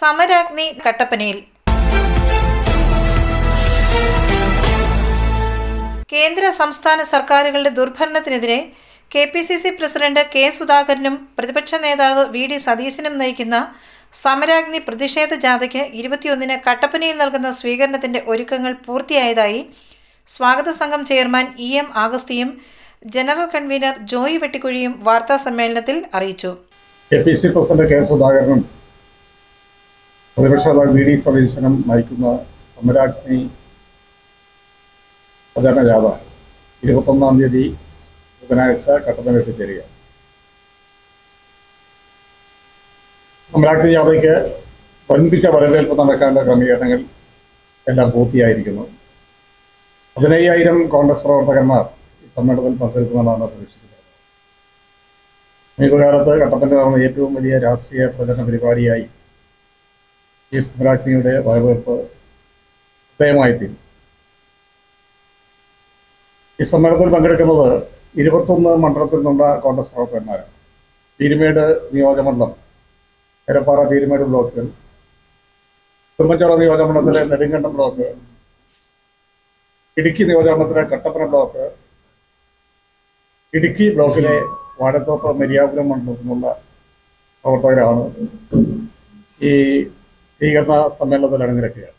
സമരാഗ്നി കട്ടപ്പനയിൽ. കേന്ദ്ര സംസ്ഥാന സർക്കാരുകളുടെ ദുർഭരണത്തിനെതിരെ K P C C president K സുധാകരനും പ്രതിപക്ഷ നേതാവ് വി ഡി സതീശനും നയിക്കുന്ന സമരാഗ്നി പ്രതിഷേധ ജാഥയ്ക്ക് ഇരുപത്തിയൊന്നിന് കട്ടപ്പനയിൽ നൽകുന്ന സ്വീകരണത്തിന്റെ ഒരുക്കങ്ങൾ പൂർത്തിയായതായി സ്വാഗത സംഘം ചെയർമാൻ ഇ എം ആഗസ്തിയും ജനറൽ കൺവീനർ ജോയി വെട്ടിക്കുഴിയും വാർത്താ സമ്മേളനത്തിൽ അറിയിച്ചു. K P C president K സുധാകരനും പ്രതിപക്ഷ നേതാവ് വി ഡി സതീശനും നയിക്കുന്ന സമരാഗ്നി പ്രചരണ ജാഥ ഇരുപത്തൊന്നാം തീയതി ബുധനാഴ്ച കട്ടപ്പന എത്തിച്ചേരുക സമരാഗ്നി ജാഥയ്ക്ക് വൻപിച്ച വരവേൽപ്പ് നടക്കാനുള്ള ക്രമീകരണങ്ങൾ എല്ലാം പൂർത്തിയായിരിക്കുന്നു. പതിനയ്യായിരം കോൺഗ്രസ് പ്രവർത്തകന്മാർ ഈ സമ്മേളനത്തിൽ പങ്കെടുക്കുമെന്നാണ് പ്രതീക്ഷിക്കുന്നത്. സമീപകാലത്ത് കട്ടപ്പന നടന്ന ഏറ്റവും വലിയ രാഷ്ട്രീയ പ്രചരണ പരിപാടിയായി ഈ സ്മരാഗ്നിയുടെ വരവേൽപ്പ് ശ്രദ്ധേയമായിത്തീരും ഈ സമ്മേളനത്തിൽ പങ്കെടുക്കുന്നത് ഇരുപത്തൊന്ന് മണ്ഡലത്തിൽ നിന്നുള്ള കോൺഗ്രസ് പ്രവർത്തകന്മാരാണ്. പീരുമേട് നിയോജകമണ്ഡലം എരപ്പാറ പീരുമേട് ബ്ലോക്ക് തുമ്മച്ചോറ നിയോജകമണ്ഡലത്തിലെ നെടുങ്കണ്ടം ബ്ലോക്ക് ഇടുക്കി നിയോജകമണ്ഡലത്തിലെ കട്ടപ്പന ബ്ലോക്ക് ഇടുക്കി ബ്ലോക്കിലെ വാഴത്തോപ്പ് നെരിയാപുരം മണ്ഡലത്തിലുള്ള പ്രവർത്തകരാണ് ഈ സ്വീകരണ സമ്മേളനത്തിൽ അണിനിരക്കുകയാണ്.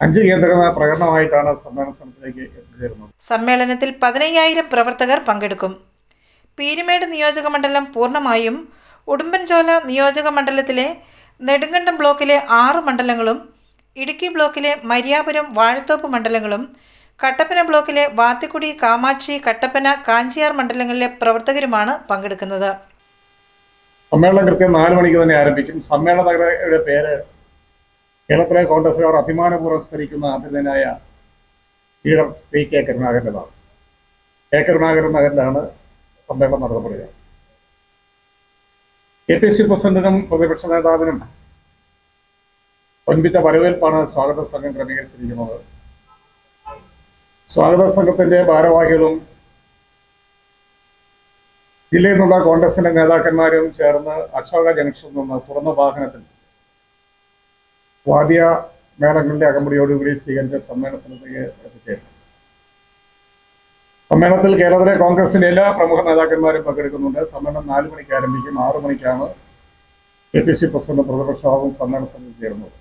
അഞ്ച് കേന്ദ്രങ്ങൾ പ്രകടനമായിട്ടാണ് സമ്മേളന സ്ഥലത്തിലേക്ക് എത്തിച്ചേരുന്നത്. സമ്മേളനത്തിൽ പതിനയ്യായിരം പ്രവർത്തകർ പങ്കെടുക്കും. പീരുമേട് നിയോജകമണ്ഡലം പൂർണമായും ഉടുമ്പൻചോല നിയോജകമണ്ഡലത്തിലെ നെടുങ്കണ്ടം ബ്ലോക്കിലെ ആറ് മണ്ഡലങ്ങളും ഇടുക്കി ബ്ലോക്കിലെ മരിയാപുരം വാഴത്തോപ്പ് മണ്ഡലങ്ങളും കട്ടപ്പന ബ്ലോക്കിലെ വാത്തിക്കുടി കാമാക്ഷി കട്ടപ്പന കാഞ്ചിയാർ മണ്ഡലങ്ങളിലെ പ്രവർത്തകരുമാണ് പങ്കെടുക്കുന്നത്. സമ്മേളനം കൃത്യം നാല് മണിക്ക് തന്നെ ആരംഭിക്കും. സമ്മേളനയുടെ പേര് കേരളത്തിലെ കോൺഗ്രസുകാർ അഭിമാനപൂർവം സ്മരിക്കുന്ന ആദരണീയനായ ലീഡർ സി കെ കരുണാകരന്റെതാണ് കെ കരുണാകരൻ നഗറിലാണ് സമ്മേളനം നടത്തപ്പെടുക. കെ പി സി പ്രസിഡന്റിനും പ്രതിപക്ഷ നേതാവിനും ഒൻപിച്ച വരവേൽപ്പാണ് സ്വാഗത സംഘം ക്രമീകരിച്ചിരിക്കുന്നത്. സ്വാഗത സംഘത്തിന്റെ ഭാരവാഹികളും ജില്ലയിൽ നിന്നുള്ള കോൺഗ്രസിന്റെ നേതാക്കന്മാരും ചേർന്ന് അശോക ജംഗ്ഷനിൽ നിന്ന് തുറന്ന വാഹനത്തിൽ വാദ്യ മേളങ്ങളുടെ അകമ്പടിയോടുകൂടി സ്വീകരിച്ച സമ്മേളന സ്ഥലത്തേക്ക് എത്തിച്ചേരുന്നു സമ്മേളനത്തിൽ കേരളത്തിലെ കോൺഗ്രസിന്റെ എല്ലാ പ്രമുഖ നേതാക്കന്മാരും പങ്കെടുക്കുന്നുണ്ട്. സമ്മേളനം നാല് മണിക്ക് ആരംഭിക്കും. ആറു മണിക്കാണ് കെ പി സി പ്രസിഡന്റ് പ്രതിപക്ഷവും സമ്മേളന സ്ഥലത്ത് ചേരുന്നത്.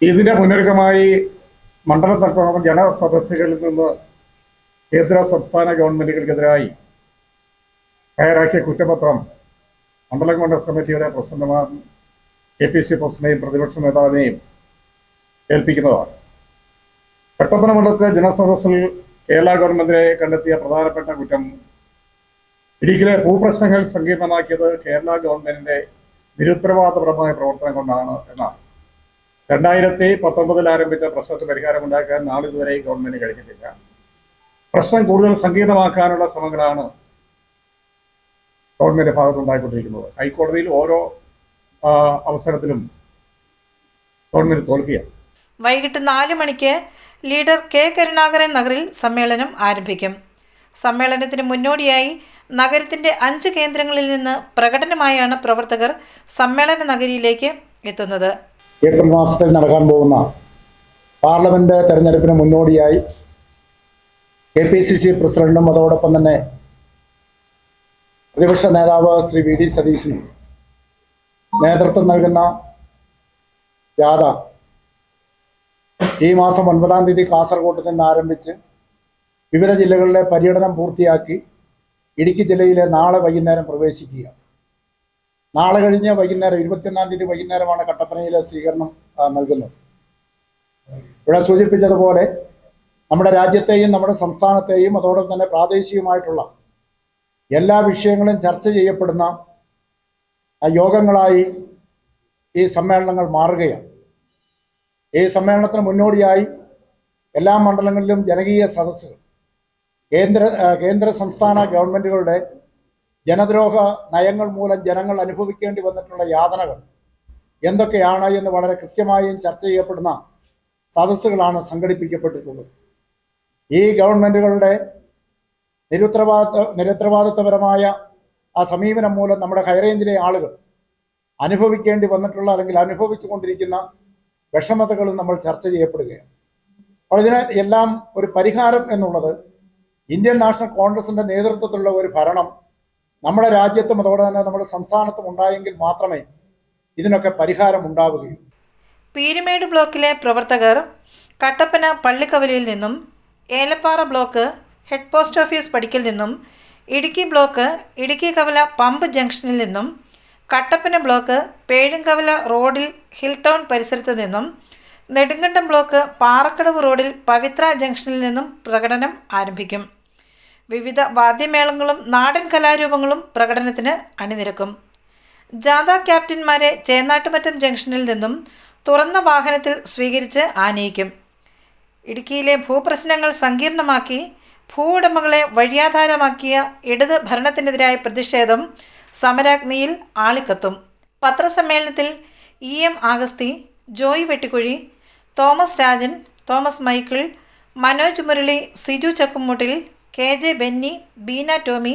ഇതിന്റെ മുന്നൊരുക്കമായി മണ്ഡലത്തിൽ ജനസദസ്സുകളിൽ നിന്ന് കേന്ദ്ര സംസ്ഥാന ഗവൺമെന്റുകൾക്കെതിരായി തയ്യാറാക്കിയ കുറ്റപത്രം മണ്ഡലം കോൺഗ്രസ് കമ്മിറ്റിയുടെ പ്രസിഡന്റുമാർ കെ പി സി പ്രസിഡന്റെയും പ്രതിപക്ഷ നേതാവിനെയും ഏൽപ്പിക്കുന്നതാണ്. കട്ടപ്പന മണ്ഡലത്തിലെ ജനസദസ്സിൽ കേരള ഗവൺമെന്റിനെ കണ്ടെത്തിയ പ്രധാനപ്പെട്ട കുറ്റം ഇടുക്കിയിലെ ഭൂപ്രശ്നങ്ങൾ സങ്കീർണമാക്കിയത് കേരള ഗവൺമെന്റിന്റെ നിരുത്തരവാദപരമായ പ്രവർത്തനം കൊണ്ടാണ് എന്നാണ്. രണ്ടായിരത്തി പത്തൊമ്പതിൽ ആരംഭിച്ച പ്രശ്നത്തിന് പരിഹാരമുണ്ടാക്കാൻ നാളിതുവരെ ഗവൺമെന്റ് കഴിഞ്ഞിട്ടില്ല. പ്രശ്നം കൂടുതൽ സങ്കീർണമാക്കാനുള്ള ശ്രമങ്ങളാണ് ഗവൺമെന്റ് ഭാഗത്തുണ്ടായിക്കൊണ്ടിരിക്കുന്നത്. ഹൈക്കോടതിയിൽ ഓരോ അവസരത്തിലും ഗവൺമെന്റ് തോൽക്കുകയാണ്. വൈകിട്ട് നാല് മണിക്ക് ലീഡർ കെ കരുണാകരൻ നഗറിൽ സമ്മേളനം ആരംഭിക്കും. സമ്മേളനത്തിന് മുന്നോടിയായി നഗരത്തിന്റെ അഞ്ച് കേന്ദ്രങ്ങളിൽ നിന്ന് പ്രകടനമായാണ് പ്രവർത്തകർ സമ്മേളന നഗരിയിലേക്ക് എത്തുന്നത്. ഏപ്രിൽ മാസത്തിൽ നടക്കാൻ പോകുന്ന പാർലമെന്റ് തെരഞ്ഞെടുപ്പിന് മുന്നോടിയായി കെ പി സി സി പ്രസിഡന്റും അതോടൊപ്പം തന്നെ പ്രതിപക്ഷ നേതാവ് ശ്രീ വി ഡി സതീശനും നേതൃത്വം നൽകുന്ന ജാഥ ഈ മാസം ഒൻപതാം തീയതി കാസർഗോഡ് നിന്ന് ആരംഭിച്ച് വിവിധ ജില്ലകളിലെ പര്യടനം പൂർത്തിയാക്കി ഇടുക്കി ജില്ലയിലെ നാളെ വൈകുന്നേരം പ്രവേശിക്കുക. നാളെ കഴിഞ്ഞ് വൈകുന്നേരം ഇരുപത്തിയൊന്നാം തീയതി വൈകുന്നേരമാണ് കട്ടപ്പനയിലെ സ്വീകരണം നൽകുന്നത്. ഇവിടെ സൂചിപ്പിച്ചതുപോലെ നമ്മുടെ രാജ്യത്തെയും നമ്മുടെ സംസ്ഥാനത്തെയും അതോടൊപ്പം തന്നെ പ്രാദേശികമായിട്ടുള്ള എല്ലാ വിഷയങ്ങളും ചർച്ച ചെയ്യപ്പെടുന്ന യോഗങ്ങളായി ഈ സമ്മേളനങ്ങൾ മാറുകയാണ്. ഈ സമ്മേളനത്തിന് മുന്നോടിയായി എല്ലാ മണ്ഡലങ്ങളിലും ജനകീയ സദസ്സുകൾ കേന്ദ്ര കേന്ദ്ര സംസ്ഥാന ഗവൺമെന്റുകളുടെ ജനദ്രോഹ നയങ്ങൾ മൂലം ജനങ്ങൾ അനുഭവിക്കേണ്ടി വന്നിട്ടുള്ള യാതനകൾ എന്തൊക്കെയാണ് എന്ന് വളരെ കൃത്യമായും ചർച്ച ചെയ്യപ്പെടുന്ന സദസ്സുകളാണ് സംഘടിപ്പിക്കപ്പെട്ടിട്ടുള്ളത്. ഈ ഗവൺമെന്റുകളുടെ നിരുത്തരവാദിത്ത നിരുത്തരവാദിത്വപരമായ ആ സമീപനം മൂലം നമ്മുടെ ഹൈറേഞ്ചിലെ ആളുകൾ അനുഭവിക്കേണ്ടി വന്നിട്ടുള്ള അല്ലെങ്കിൽ അനുഭവിച്ചുകൊണ്ടിരിക്കുന്ന വിഷമതകളും നമ്മൾ ചർച്ച ചെയ്യപ്പെടുകയാണ്. അപ്പോൾ ഇതിന് എല്ലാം ഒരു പരിഹാരം എന്നുള്ളത് ഇന്ത്യൻ നാഷണൽ കോൺഗ്രസിന്റെ നേതൃത്വത്തിലുള്ള ഒരു ഭരണം നമ്മുടെ രാജ്യത്തും അതോടെ തന്നെ നമ്മുടെ സംസ്ഥാനത്തും ഉണ്ടായെങ്കിൽ മാത്രമേ ഇതിനൊക്കെ പരിഹാരം ഉണ്ടാവുകയും പീരുമേട് ബ്ലോക്കിലെ പ്രവർത്തകർ കട്ടപ്പന പള്ളിക്കവലയിൽ നിന്നും Elappara block head post office പടിക്കൽ നിന്നും ഇടുക്കി ബ്ലോക്ക് ഇടുക്കി കവല പമ്പ് ജംഗ്ഷനിൽ നിന്നും കട്ടപ്പന ബ്ലോക്ക് പേഴുംകവല റോഡിൽ ഹിൽ ടൗൺ പരിസരത്ത് നിന്നും നെടുങ്കണ്ടം ബ്ലോക്ക് പാറക്കടവ് റോഡിൽ പവിത്ര ജംഗ്ഷനിൽ നിന്നും പ്രകടനം ആരംഭിക്കും. വിവിധ വാദ്യമേളങ്ങളും നാടൻ കലാരൂപങ്ങളും പ്രകടനത്തിന് അണിനിരക്കും. ജാഥ ക്യാപ്റ്റന്മാരെ ചേന്നാട്ടുമറ്റം ജംഗ്ഷനിൽ നിന്നും തുറന്ന വാഹനത്തിൽ സ്വീകരിച്ച് ആനയിക്കും. ഇടുക്കിയിലെ ഭൂപ്രശ്നങ്ങൾ സങ്കീർണമാക്കി ഭൂവുടമകളെ വഴിയാധാരമാക്കിയ ഇടത് ഭരണത്തിനെതിരായ പ്രതിഷേധം സമരാഗ്നിയിൽ ആളിക്കത്തും. പത്രസമ്മേളനത്തിൽ E M Augusthy Joy Vettikuzhy Thomas Rajan Thomas Michael Manoj Murali Siju Chakkumuttil K J Benny Beena Tomy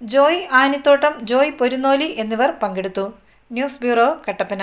Joy Anithottam Joy Porunnoli എന്നിവർ പങ്കെടുത്തു. News bureau Kattappana.